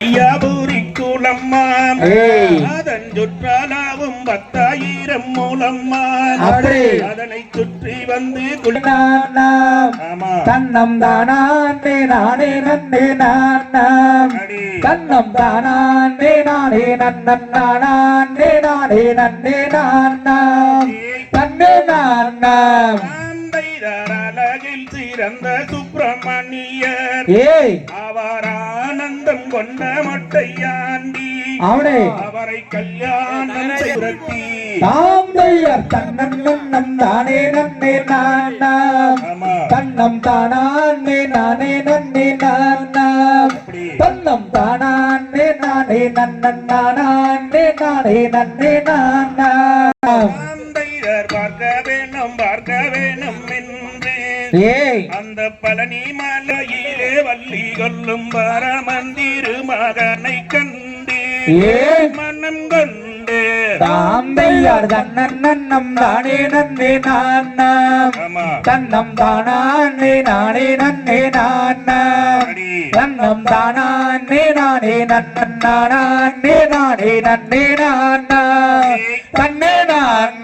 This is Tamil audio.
ஐயாபூரி குளம்மான் ஏய். அதன் சுற்றாலாவும் பத்தாயிரம் மூலம்மான். அதனை சுற்றி வந்து தன்னம் தானாண்டே நானே நன்னே நானாம். தன்னம் தானாண்டே நானே நன்னன் நானாண்டே நானே நன்னே நானாம் தன்னே நானாம் அழகில் சிறந்த சுப்பிரமணியர். ஏய். ஆனந்தம் கொண்ட மொட்டையாண்டி. அவனே அவரை கல்யாணம் செய்தி தாந்தையர் தன்னன் நன்னம் தானே நன்னே நானாம் தன்னம் தானாண்டே நானே நன்னே நானாம் தன்னம் தானாண்டே நானே நன்னன் நானாண்டே நானே நன்னே நானாம் பார்க்க வேணும் அந்த பழனி மலையிலே வள்ளி கொல்லும் பரமந்திரு மகனை கண்டே? மனம் கொண்டே தாந்தையார் தன்னன் நன்னம் தானே நன்னே ஆமா. தன்னம் தானாண்டே நானே நன்னே அடி. தன்னம் தானாண்டே நானே நானாண்டே நானே நன்னே நானாம் தன்னே நான்